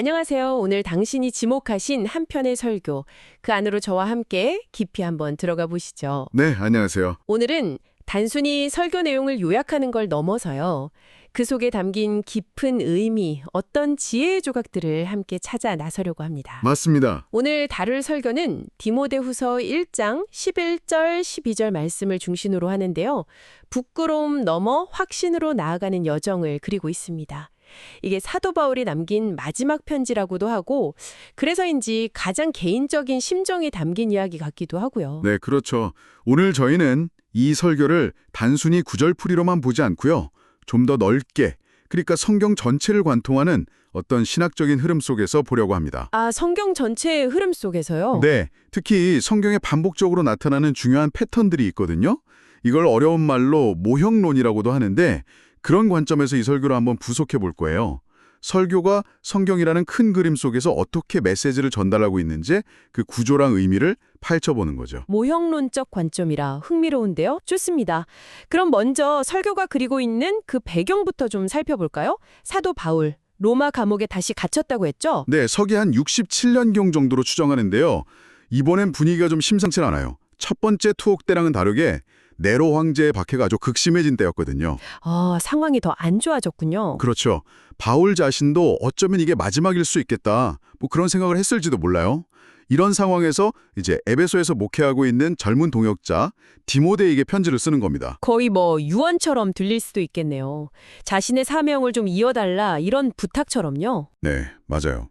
안녕하세요. 오늘 당신이 지목하신 한 편의 설교. 그 안으로 저와 함께 깊이 한번 들어가 보시죠. 네, 안녕하세요. 오늘은 단순히 설교 내용을 요약하는 걸 넘어서요. 그 속에 담긴 깊은 의미, 어떤 지혜의 조각들을 함께 찾아 나서려고 합니다. 맞습니다. 오늘 다룰 설교는 디모데후서 1장 11절 12절 말씀을 중심으로 하는데요. 부끄러움 넘어 확신으로 나아가는 여정을 그리고 있습니다. 이게 사도 바울이 남긴 마지막 편지라고도 하고 그래서인지 가장 개인적인 심정이 담긴 이야기 같기도 하고요. 네, 그렇죠. 오늘 저희는 이 설교를 단순히 구절풀이로만 보지 않고요. 좀 더 넓게, 그러니까 성경 전체를 관통하는 어떤 신학적인 흐름 속에서 보려고 합니다. 아, 성경 전체의 흐름 속에서요? 네, 특히 성경에 반복적으로 나타나는 중요한 패턴들이 있거든요. 이걸 어려운 말로 모형론이라고도 하는데 그런 관점에서 이 설교를 한번 분석해 볼 거예요. 설교가 성경이라는 큰 그림 속에서 어떻게 메시지를 전달하고 있는지 그 구조랑 의미를 파헤쳐보는 거죠. 모형론적 관점이라 흥미로운데요. 좋습니다. 그럼 먼저 설교가 그리고 있는 그 배경부터 좀 살펴볼까요? 사도 바울, 로마 감옥에 다시 갇혔다고 했죠? 네, 서기 한 67년경 정도로 추정하는데요. 이번엔 분위기가 좀 심상치 않아요. 첫 번째 투옥 때랑은 다르게 네로 황제의 박해가 아주 극심해진 때였거든요. 아, 상황이 더 안 좋아졌군요. 그렇죠. 바울 자신도 어쩌면 이게 마지막일 수 있겠다. 뭐 그런 생각을 했을지도 몰라요. 이런 상황에서 이제 에베소에서 목회하고 있는 젊은 동역자 디모데에게 편지를 쓰는 겁니다. 거의 뭐 유언처럼 들릴 수도 있겠네요. 자신의 사명을 좀 이어달라 이런 부탁처럼요. 네, 맞아요.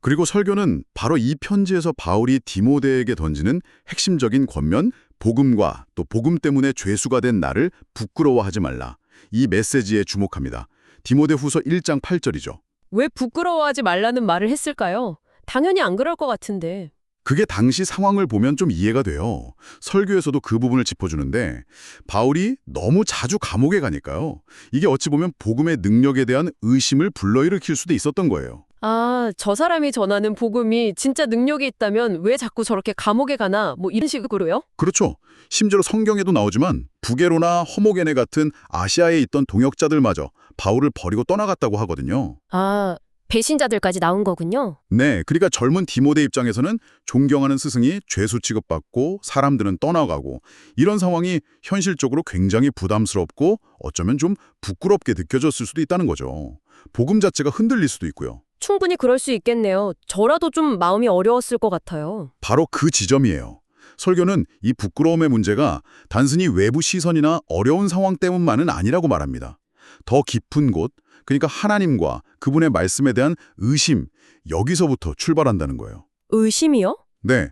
그리고 설교는 바로 이 편지에서 바울이 디모데에게 던지는 핵심적인 권면, 복음과 또 복음 때문에 죄수가 된 나를 부끄러워하지 말라. 이 메시지에 주목합니다. 디모데 후서 1장 8절이죠. 왜 부끄러워하지 말라는 말을 했을까요? 당연히 안 그럴 것 같은데. 그게 당시 상황을 보면 좀 이해가 돼요. 설교에서도 그 부분을 짚어주는데 바울이 너무 자주 감옥에 가니까요. 이게 어찌 보면 복음의 능력에 대한 의심을 불러일으킬 수도 있었던 거예요. 아, 저 사람이 전하는 복음이 진짜 능력이 있다면 왜 자꾸 저렇게 감옥에 가나? 뭐 이런 식으로요? 그렇죠. 심지어 성경에도 나오지만 부게로나 허모게네 같은 아시아에 있던 동역자들마저 바울을 버리고 떠나갔다고 하거든요. 아, 배신자들까지 나온 거군요. 네, 그러니까 젊은 디모데 입장에서는 존경하는 스승이 죄수 취급받고 사람들은 떠나가고 이런 상황이 현실적으로 굉장히 부담스럽고 어쩌면 좀 부끄럽게 느껴졌을 수도 있다는 거죠. 복음 자체가 흔들릴 수도 있고요. 충분히 그럴 수 있겠네요. 저라도 좀 마음이 어려웠을 것 같아요. 바로 그 지점이에요. 설교는 이 부끄러움의 문제가 단순히 외부 시선이나 어려운 상황 때문만은 아니라고 말합니다. 더 깊은 곳, 그러니까 하나님과 그분의 말씀에 대한 의심, 여기서부터 출발한다는 거예요. 의심이요? 네,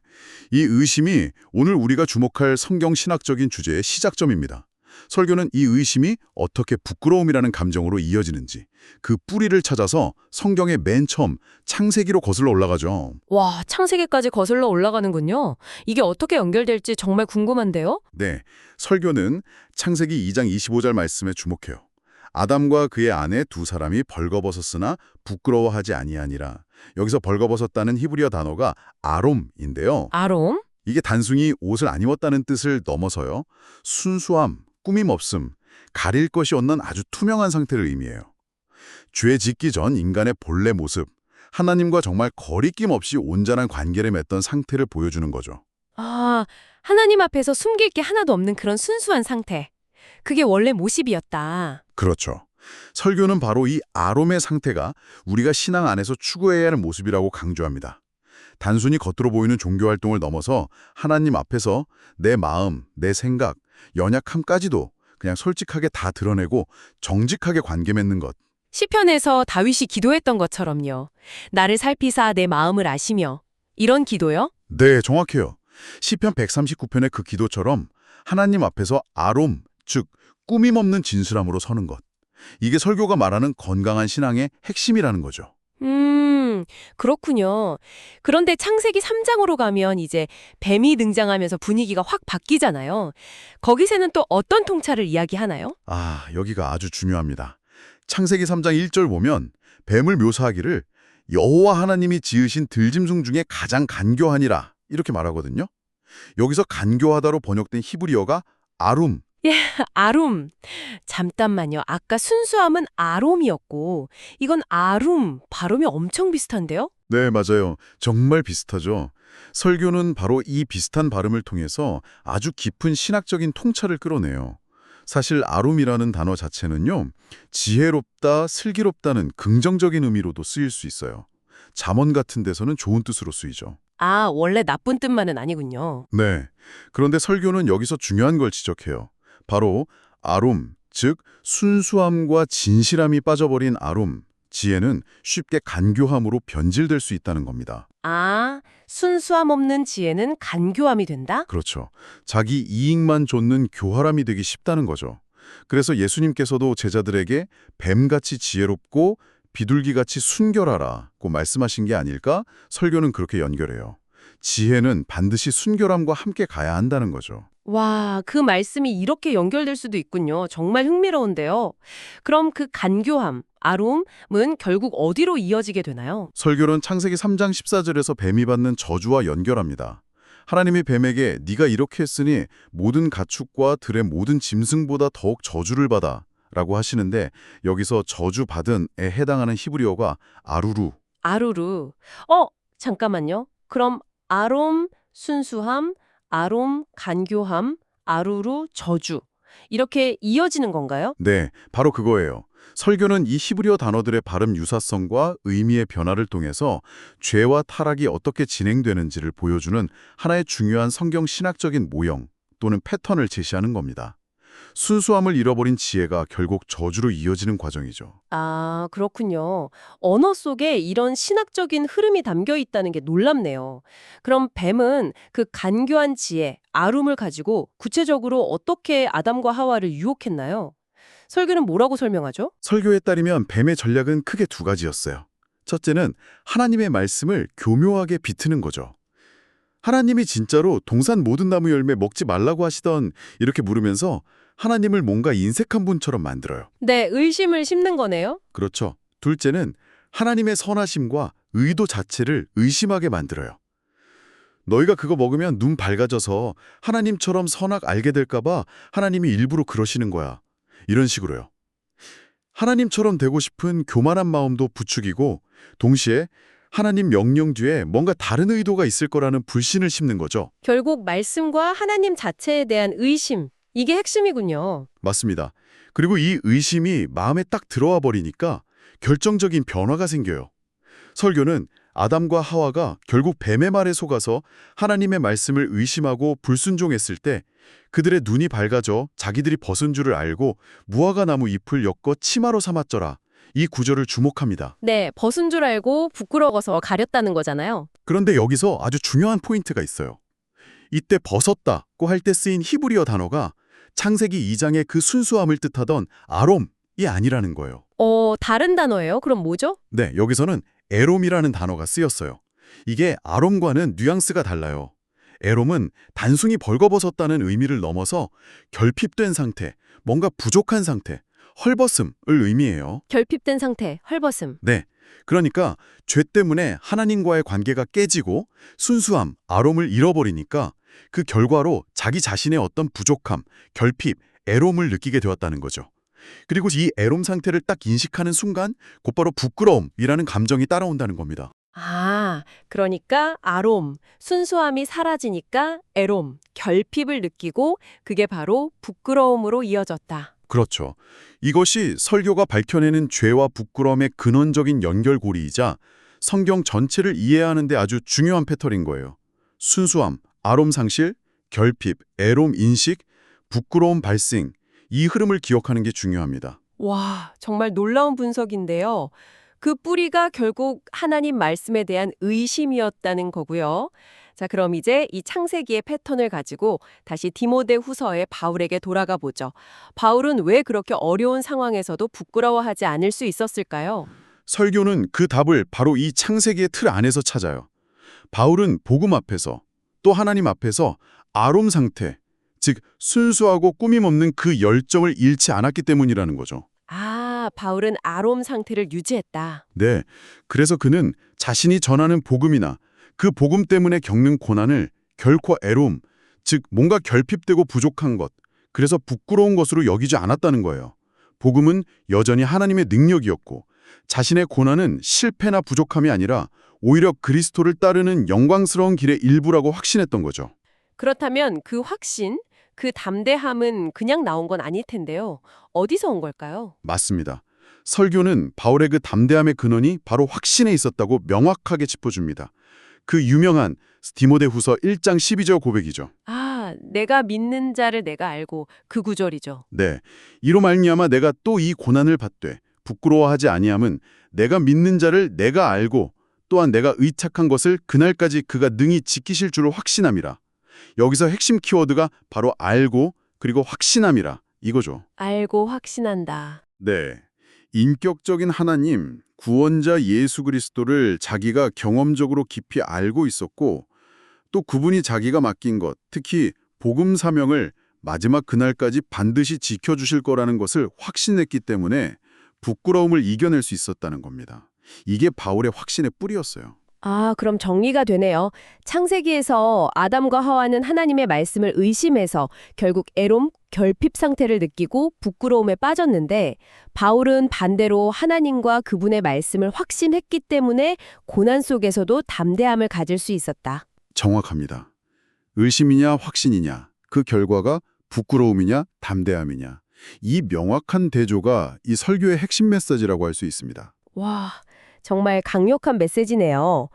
이 의심이 오늘 우리가 주목할 성경 신학적인 주제의 시작점입니다. 설교는 이 의심이 어떻게 부끄러움이라는 감정으로 이어지는지 그 뿌리를 찾아서 성경의 맨 처음 창세기로 거슬러 올라가죠. 와, 창세기까지 거슬러 올라가는군요. 이게 어떻게 연결될지 정말 궁금한데요? 네, 설교는 창세기 2장 25절 말씀에 주목해요. 아담과 그의 아내 두 사람이 벌거벗었으나 부끄러워하지 아니하니라. 여기서 벌거벗었다는 히브리어 단어가 아롬인데요. 아롬? 이게 단순히 옷을 안 입었다는 뜻을 넘어서요. 순수함, 꾸밈 없음, 가릴 것이 없는 아주 투명한 상태를 의미해요. 죄 짓기 전 인간의 본래 모습, 하나님과 정말 거리낌 없이 온전한 관계를 맺던 상태를 보여주는 거죠. 아, 하나님 앞에서 숨길 게 하나도 없는 그런 순수한 상태. 그게 원래 모습이었다. 그렇죠. 설교는 바로 이 아롬의 상태가 우리가 신앙 안에서 추구해야 하는 모습이라고 강조합니다. 단순히 겉으로 보이는 종교 활동을 넘어서 하나님 앞에서 내 마음, 내 생각, 연약함까지도 그냥 솔직하게 다 드러내고 정직하게 관계 맺는 것. 시편에서 다윗이 기도했던 것처럼요. 나를 살피사 내 마음을 아시며. 이런 기도요? 네, 정확해요. 시편 139편의 그 기도처럼 하나님 앞에서 아롬, 즉 꾸밈 없는 진실함으로 서는 것. 이게 설교가 말하는 건강한 신앙의 핵심이라는 거죠. 음, 그렇군요. 그런데 창세기 3장으로 가면 이제 뱀이 등장하면서 분위기가 확 바뀌잖아요. 거기서는 또 어떤 통찰을 이야기하나요? 아, 여기가 아주 중요합니다. 창세기 3장 1절 보면 뱀을 묘사하기를 여호와 하나님이 지으신 들짐승 중에 가장 간교하니라 이렇게 말하거든요. 여기서 간교하다로 번역된 히브리어가 아룸, 아룸. 잠깐만요. 아까 순수함은 아롬이었고 이건 아룸. 발음이 엄청 비슷한데요? 네, 맞아요. 정말 비슷하죠. 설교는 바로 이 비슷한 발음을 통해서 아주 깊은 신학적인 통찰을 끌어내요. 사실 아룸이라는 단어 자체는요, 지혜롭다, 슬기롭다는 긍정적인 의미로도 쓰일 수 있어요. 잠언 같은 데서는 좋은 뜻으로 쓰이죠. 아, 원래 나쁜 뜻만은 아니군요. 네. 그런데 설교는 여기서 중요한 걸 지적해요. 바로 아룸, 즉 순수함과 진실함이 빠져버린 아룸, 지혜는 쉽게 간교함으로 변질될 수 있다는 겁니다. 아, 순수함 없는 지혜는 간교함이 된다? 그렇죠. 자기 이익만 좇는 교활함이 되기 쉽다는 거죠. 그래서 예수님께서도 제자들에게 뱀같이 지혜롭고 비둘기같이 순결하라고 말씀하신 게 아닐까? 설교는 그렇게 연결해요. 지혜는 반드시 순결함과 함께 가야 한다는 거죠. 와, 그 말씀이 이렇게 연결될 수도 있군요. 정말 흥미로운데요. 그럼 그 간교함, 아룸은 결국 어디로 이어지게 되나요? 설교는 창세기 3장 14절에서 뱀이 받는 저주와 연결합니다. 하나님이 뱀에게 네가 이렇게 했으니 모든 가축과 들의 모든 짐승보다 더욱 저주를 받아 라고 하시는데 여기서 저주 받은에 해당하는 히브리어가 아루루 아루루. 어, 잠깐만요. 그럼 아롬, 순수함, 아롬, 간교함, 아루루, 저주. 이렇게 이어지는 건가요? 네, 바로 그거예요. 설교는 이 히브리어 단어들의 발음 유사성과 의미의 변화를 통해서 죄와 타락이 어떻게 진행되는지를 보여주는 하나의 중요한 성경 신학적인 모형 또는 패턴을 제시하는 겁니다. 순수함을 잃어버린 지혜가 결국 저주로 이어지는 과정이죠. 아, 그렇군요. 언어 속에 이런 신학적인 흐름이 담겨 있다는 게 놀랍네요. 그럼 뱀은 그 간교한 지혜, 아룸을 가지고 구체적으로 어떻게 아담과 하와를 유혹했나요? 설교는 뭐라고 설명하죠? 설교에 따르면 뱀의 전략은 크게 두 가지였어요. 첫째는 하나님의 말씀을 교묘하게 비트는 거죠. 하나님이 진짜로 동산 모든 나무 열매 먹지 말라고 하시던 이렇게 물으면서 하나님을 뭔가 인색한 분처럼 만들어요. 네, 의심을 심는 거네요. 그렇죠. 둘째는 하나님의 선하심과 의도 자체를 의심하게 만들어요. 너희가 그거 먹으면 눈 밝아져서 하나님처럼 선악 알게 될까 봐 하나님이 일부러 그러시는 거야. 이런 식으로요. 하나님처럼 되고 싶은 교만한 마음도 부추기고 동시에 하나님 명령 뒤에 뭔가 다른 의도가 있을 거라는 불신을 심는 거죠. 결국 말씀과 하나님 자체에 대한 의심, 이게 핵심이군요. 맞습니다. 그리고 이 의심이 마음에 딱 들어와 버리니까 결정적인 변화가 생겨요. 설교는 아담과 하와가 결국 뱀의 말에 속아서 하나님의 말씀을 의심하고 불순종했을 때 그들의 눈이 밝아져 자기들이 벗은 줄을 알고 무화과 나무 잎을 엮어 치마로 삼았더라. 이 구절을 주목합니다. 네, 벗은 줄 알고 부끄러워서 가렸다는 거잖아요. 그런데 여기서 아주 중요한 포인트가 있어요. 이때 벗었다고 할 때 쓰인 히브리어 단어가 창세기 2장의 그 순수함을 뜻하던 아롬이 아니라는 거예요. 어, 다른 단어예요? 그럼 뭐죠? 네, 여기서는 에롬이라는 단어가 쓰였어요. 이게 아롬과는 뉘앙스가 달라요. 에롬은 단순히 벌거벗었다는 의미를 넘어서 결핍된 상태, 뭔가 부족한 상태, 헐벗음을 의미해요. 결핍된 상태, 헐벗음. 네, 그러니까 죄 때문에 하나님과의 관계가 깨지고 순수함, 아롬을 잃어버리니까 그 결과로 자기 자신의 어떤 부족함, 결핍, 애롬을 느끼게 되었다는 거죠. 그리고 이 애롬 상태를 딱 인식하는 순간 곧바로 부끄러움이라는 감정이 따라온다는 겁니다. 아, 그러니까 아롬, 순수함이 사라지니까 에롬, 결핍을 느끼고 그게 바로 부끄러움으로 이어졌다. 그렇죠. 이것이 설교가 밝혀내는 죄와 부끄러움의 근원적인 연결고리이자 성경 전체를 이해하는 데 아주 중요한 패턴인 거예요. 순수함, 아롬 상실, 결핍, 애롬 인식, 부끄러움 발생, 이 흐름을 기억하는 게 중요합니다. 와, 정말 놀라운 분석인데요. 그 뿌리가 결국 하나님 말씀에 대한 의심이었다는 거고요. 자, 그럼 이제 이 창세기의 패턴을 가지고 다시 디모데 후서의 바울에게 돌아가 보죠. 바울은 왜 그렇게 어려운 상황에서도 부끄러워하지 않을 수 있었을까요? 설교는 그 답을 바로 이 창세기의 틀 안에서 찾아요. 바울은 복음 앞에서 또 하나님 앞에서 아롬 상태, 즉 순수하고 꾸밈 없는 그 열정을 잃지 않았기 때문이라는 거죠. 아, 바울은 아롬 상태를 유지했다. 네, 그래서 그는 자신이 전하는 복음이나 그 복음 때문에 겪는 고난을 결코 애롬, 즉 뭔가 결핍되고 부족한 것, 그래서 부끄러운 것으로 여기지 않았다는 거예요. 복음은 여전히 하나님의 능력이었고 자신의 고난은 실패나 부족함이 아니라 오히려 그리스도를 따르는 영광스러운 길의 일부라고 확신했던 거죠. 그렇다면 그 확신, 그 담대함은 그냥 나온 건 아닐 텐데요. 어디서 온 걸까요? 맞습니다. 설교는 바울의 그 담대함의 근원이 바로 확신에 있었다고 명확하게 짚어줍니다. 그 유명한 디모데 후서 1장 12절 고백이죠. 아, 내가 믿는 자를 내가 알고 그 구절이죠. 네, 이로 말미암아 내가 또 이 고난을 받되 부끄러워하지 아니함은 내가 믿는 자를 내가 알고 또한 내가 의탁한 것을 그날까지 그가 능히 지키실 줄을 확신함이라. 여기서 핵심 키워드가 바로 알고 그리고 확신함이라 이거죠. 알고 확신한다. 네. 인격적인 하나님, 구원자 예수 그리스도를 자기가 경험적으로 깊이 알고 있었고 또 그분이 자기가 맡긴 것, 특히 복음 사명을 마지막 그날까지 반드시 지켜주실 거라는 것을 확신했기 때문에 부끄러움을 이겨낼 수 있었다는 겁니다. 이게 바울의 확신의 뿌리였어요. 아, 그럼 정리가 되네요. 창세기에서 아담과 하와는 하나님의 말씀을 의심해서 결국 애롬, 결핍 상태를 느끼고 부끄러움에 빠졌는데 바울은 반대로 하나님과 그분의 말씀을 확신했기 때문에 고난 속에서도 담대함을 가질 수 있었다. 정확합니다. 의심이냐 확신이냐, 그 결과가 부끄러움이냐 담대함이냐. 이 명확한 대조가 이 설교의 핵심 메시지라고 할 수 있습니다. 와, 정말 강력한 메시지네요.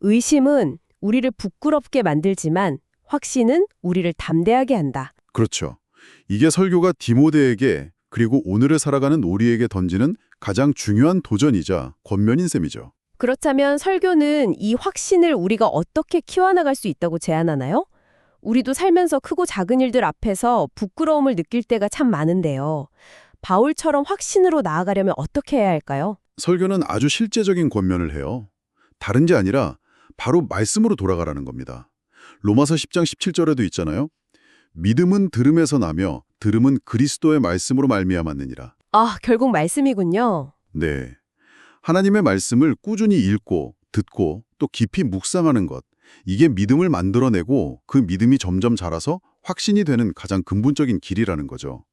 의심은 우리를 부끄럽게 만들지만 확신은 우리를 담대하게 한다. 그렇죠. 이게 설교가 디모데에게 그리고 오늘을 살아가는 우리에게 던지는 가장 중요한 도전이자 권면인 셈이죠. 그렇다면 설교는 이 확신을 우리가 어떻게 키워나갈 수 있다고 제안하나요? 우리도 살면서 크고 작은 일들 앞에서 부끄러움을 느낄 때가 참 많은데요. 바울처럼 확신으로 나아가려면 어떻게 해야 할까요? 설교는 아주 실제적인 권면을 해요. 다른 게 아니라 바로 말씀으로 돌아가라는 겁니다. 로마서 10장 17절에도 있잖아요. 믿음은 들음에서 나며 들음은 그리스도의 말씀으로 말미암았느니라. 아, 결국 말씀이군요. 네. 하나님의 말씀을 꾸준히 읽고 듣고 또 깊이 묵상하는 것. 이게 믿음을 만들어내고 그 믿음이 점점 자라서 확신이 되는 가장 근본적인 길이라는 거죠.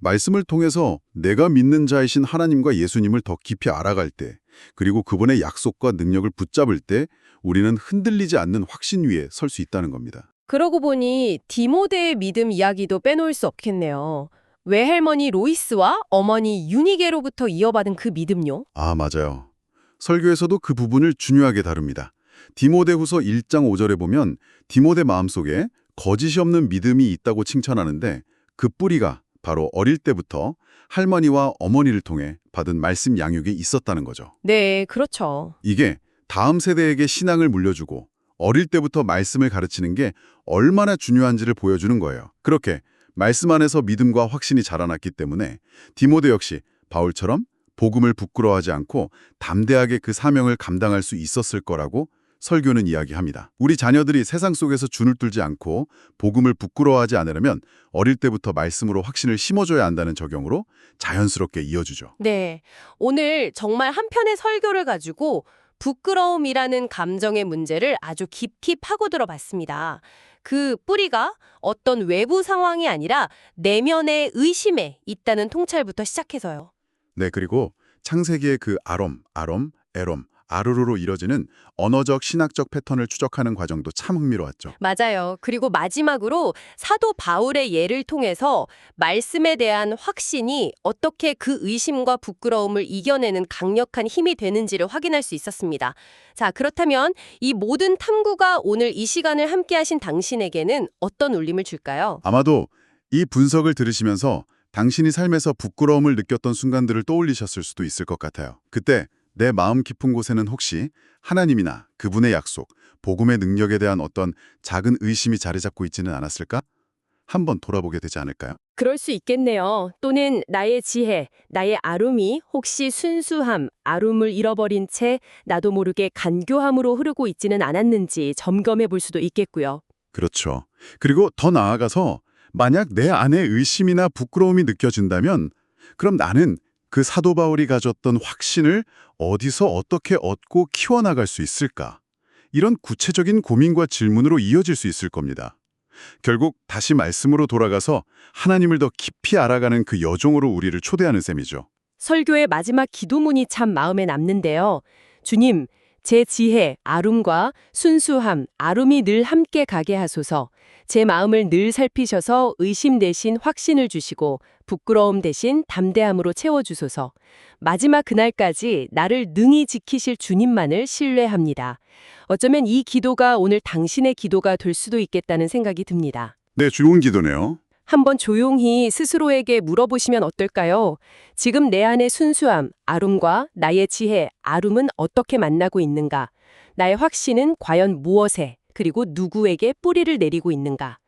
말씀을 통해서 내가 믿는 자이신 하나님과 예수님을 더 깊이 알아갈 때, 그리고 그분의 약속과 능력을 붙잡을 때 우리는 흔들리지 않는 확신 위에 설 수 있다는 겁니다. 그러고 보니 디모데의 믿음 이야기도 빼놓을 수 없겠네요. 외할머니 로이스와 어머니 유니게로부터 이어받은 그 믿음요? 아, 맞아요. 설교에서도 그 부분을 중요하게 다룹니다. 디모데후서 1장 5절에 보면 디모데 마음속에 거짓이 없는 믿음이 있다고 칭찬하는데 그 뿌리가 바로 어릴 때부터 할머니와 어머니를 통해 받은 말씀 양육이 있었다는 거죠. 네, 그렇죠. 이게 다음 세대에게 신앙을 물려주고 어릴 때부터 말씀을 가르치는 게 얼마나 중요한지를 보여주는 거예요. 그렇게 말씀 안에서 믿음과 확신이 자라났기 때문에 디모데 역시 바울처럼 복음을 부끄러워하지 않고 담대하게 그 사명을 감당할 수 있었을 거라고 설교는 이야기합니다. 우리 자녀들이 세상 속에서 준을 뚫지 않고 복음을 부끄러워하지 않으려면 어릴 때부터 말씀으로 확신을 심어줘야 한다는 적용으로 자연스럽게 이어주죠. 네. 오늘 정말 한 편의 설교를 가지고 부끄러움이라는 감정의 문제를 아주 깊이 파고들어 봤습니다. 그 뿌리가 어떤 외부 상황이 아니라 내면의 의심에 있다는 통찰부터 시작해서요. 네, 그리고 창세기의 그 아롬, 아롬, 에롬, 아르르로 이뤄지는 언어적 신학적 패턴을 추적하는 과정도 참 흥미로웠죠. 맞아요. 그리고 마지막으로 사도 바울의 예를 통해서 말씀에 대한 확신이 어떻게 그 의심과 부끄러움을 이겨내는 강력한 힘이 되는지를 확인할 수 있었습니다. 자, 그렇다면 이 모든 탐구가 오늘 이 시간을 함께 하신 당신에게는 어떤 울림을 줄까요? 아마도 이 분석을 들으시면서 당신이 삶에서 부끄러움을 느꼈던 순간들을 떠올리셨을 수도 있을 것 같아요. 그때 내 마음 깊은 곳에는 혹시 하나님이나 그분의 약속, 복음의 능력에 대한 어떤 작은 의심이 자리 잡고 있지는 않았을까? 한번 돌아보게 되지 않을까요? 그럴 수 있겠네요. 또는 나의 지혜, 나의 아름이 혹시 순수함, 아름을 잃어버린 채 나도 모르게 간교함으로 흐르고 있지는 않았는지 점검해 볼 수도 있겠고요. 그렇죠. 그리고 더 나아가서 만약 내 안에 의심이나 부끄러움이 느껴진다면 그럼 나는 그 사도 바울이 가졌던 확신을 어디서 어떻게 얻고 키워나갈 수 있을까? 이런 구체적인 고민과 질문으로 이어질 수 있을 겁니다. 결국 다시 말씀으로 돌아가서 하나님을 더 깊이 알아가는 그 여정으로 우리를 초대하는 셈이죠. 설교의 마지막 기도문이 참 마음에 남는데요. 주님, 제 지혜, 아름과 순수함, 아름이 늘 함께 가게 하소서. 제 마음을 늘 살피셔서 의심 대신 확신을 주시고 부끄러움 대신 담대함으로 채워주소서. 마지막 그날까지 나를 능히 지키실 주님만을 신뢰합니다. 어쩌면 이 기도가 오늘 당신의 기도가 될 수도 있겠다는 생각이 듭니다. 네, 좋은 기도네요. 한번 조용히 스스로에게 물어보시면 어떨까요? 지금 내 안의 순수함, 아름과 나의 지혜, 아름은 어떻게 만나고 있는가? 나의 확신은 과연 무엇에, 그리고 누구에게 뿌리를 내리고 있는가?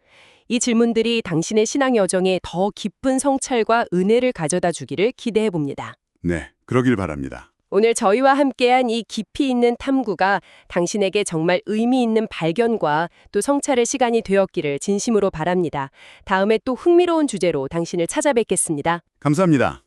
이 질문들이 당신의 신앙 여정에 더 깊은 성찰과 은혜를 가져다 주기를 기대해 봅니다. 네, 그러길 바랍니다. 오늘 저희와 함께한 이 깊이 있는 탐구가 당신에게 정말 의미 있는 발견과 또 성찰의 시간이 되었기를 진심으로 바랍니다. 다음에 또 흥미로운 주제로 당신을 찾아뵙겠습니다. 감사합니다.